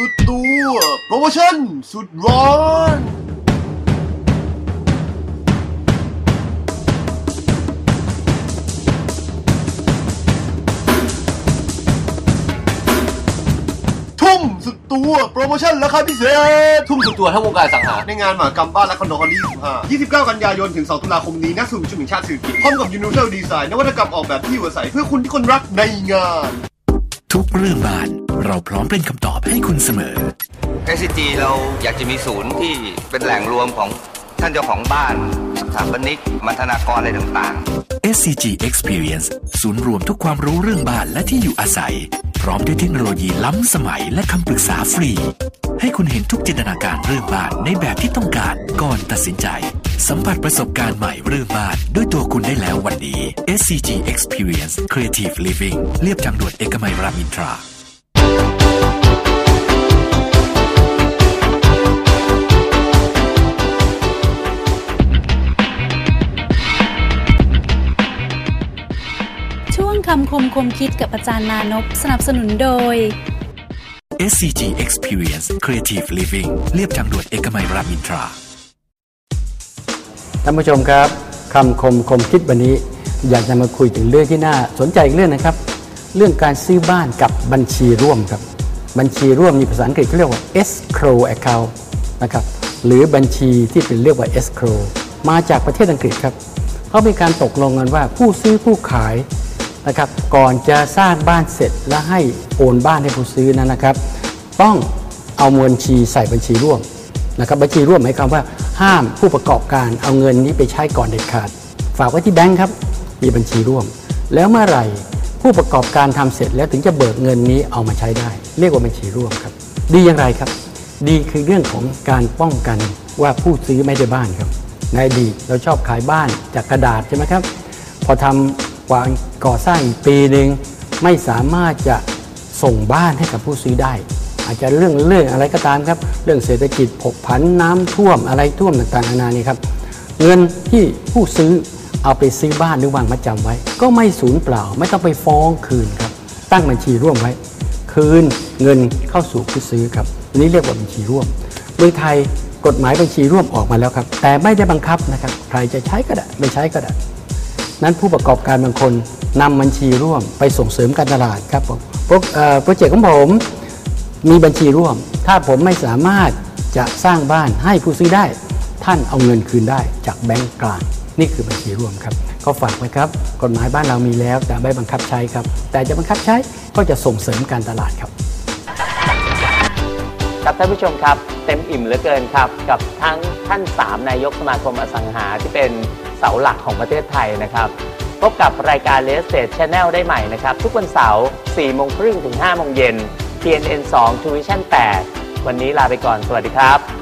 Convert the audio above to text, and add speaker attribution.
Speaker 1: สุดตัว โปรโมชั่น สุดร้อนทุ่มสุดตัว โปรโมชั่นราคาพิเศษ
Speaker 2: ทุ่มสุดตัวทั้งวงการอสังหา
Speaker 1: ในงานหมหากรรมบ้านและคอนโดคอนดี้25 29 กันยายน ถึง 2 ตุลาคมนี้ณศูนย์ประชุมแห่งชาติสิริกิติ์พร้อมกับ Universal Design นวัตกรรมออกแบบที่อยู่อาศัยเพื่อคุณที่คนรักในงาน
Speaker 3: ทุกเรื่องบ้าน เราพร้อมเป็นคำตอบให้คุณเสมอ
Speaker 4: SCG เราอยากจะมีศูนย์ที่เป็นแหล่งรวมของท่านเจ้าของบ้านสถาปนิกมัฒนากรอะไรต่างๆ
Speaker 3: SCG Experience ศูนย์รวมทุกความรู้เรื่องบ้านและที่อยู่อาศัย พร้อมด้วยเทคโนโลยีล้ำสมัยและคำปรึกษาฟรี ให้คุณเห็นทุกจินตนาการเรื่องบ้านในแบบที่ต้องการก่อนตัดสินใจ สัมผัสประสบการณ์ใหม่เรื่องบ้านด้วยตัวคุณได้แล้ววันนี้ SCG Experience Creative Living เรียบทางด่วนเอกมัยรามอินทรา
Speaker 5: ช่วงคำคมคมคิดกับอาจารย์มานพสนับสนุนโดย
Speaker 3: SCG Experience Creative Living เรียบทางด่วนเอกมัยรามอินทรา
Speaker 6: ท่านผู้ชมครับคำคมคมคิดวันนี้ อยากจะมาคุยถึงเรื่องที่น่าสนใจอีกเรื่องนะครับ เรื่องการซื้อบ้านกับบัญชีร่วมครับ บัญชีร่วมมีภาษาอังกฤษเขาเรียกว่า escrow account นะครับหรือบัญชีที่เป็นเรียกว่า escrow มาจากประเทศอังกฤษครับเขามีการตกลงกันว่าผู้ซื้อผู้ขาย นะครับก่อนจะสร้างบ้านเสร็จและให้โอนบ้านให้ผู้ซื้อนั้นนะครับ ต้องเอาเงินชีใส่บัญชีร่วมนะครับบัญชีร่วมหมายความว่าห้ามผู้ประกอบการเอาเงินนี้ไปใช้ก่อนเด็ดขาด ฝากไว้ที่แบงค์ครับมีบัญชีร่วม แล้วเมื่อไหร่ผู้ประกอบการทำเสร็จแล้วถึงจะเบิกเงินนี้เอามาใช้ได้ เรียกว่าบัญชีร่วมครับ ดีอย่างไรครับ ดีคือเรื่องของการป้องกันว่าผู้ซื้อไม่ได้บ้านครับในอดีตเราชอบขายบ้านจากกระดาษใช่ไหมครับ พอท วางก่อสร้างอีกปีหนึ่งไม่สามารถจะส่งบ้านให้กับผู้ซื้อได้ อาจจะเรื่องเรื่องอะไรก็ตามครับ เรื่องเศรษฐกิจผกผันน้ำท่วมอะไรท่วมต่างๆนานานี่ครับเงินที่ผู้ซื้อเอาไปซื้อบ้านหรือวางมัดจำไว้ ก็ไม่สูญเปล่า ไม่ต้องไปฟ้องคืนครับ ตั้งบัญชีร่วมไว้ คืนเงินเข้าสู่ผู้ซื้อครับอันนี้เรียกว่าบัญชีร่วมเมืองไทยกฎหมายบัญชีร่วมออกมาแล้วครับ แต่ไม่ได้บังคับนะครับ ใครจะใช้ก็ได้ไม่ใช้ก็ได้ นั้นผู้ประกอบการบางคนนำบัญชีร่วมไปส่งเสริมการตลาดครับผมโปรเอ่อโปรเจกต์ของผมมีบัญชีร่วม ถ้าผมไม่สามารถจะสร้างบ้านให้ผู้ซื้อได้ ท่านเอาเงินคืนได้จากแบงก์กลางนี่คือบัญชีร่วมครับ ก็ฝากไว้ครับ กฎหมายบ้านเรามีแล้ว แต่ไม่บังคับใช้ครับ แต่จะบังคับใช้ก็จะส่งเสริมการตลาดครับ
Speaker 7: ครับท่านผู้ชมครับ เต็มอิ่มเหลือเกินครับ กับทั้งท่าน 3 นายกสมาคมอสังหาที่เป็น เสาหลักของประเทศไทยนะครับพบกับรายการ r e a l Estate Channel ได้ใหม่นะครับ ทุกวันเสาร์4โมงครึ่งถึง5โมงเย็น TNN 2 Tuition 8 วันนี้ลาไปก่อน สวัสดีครับ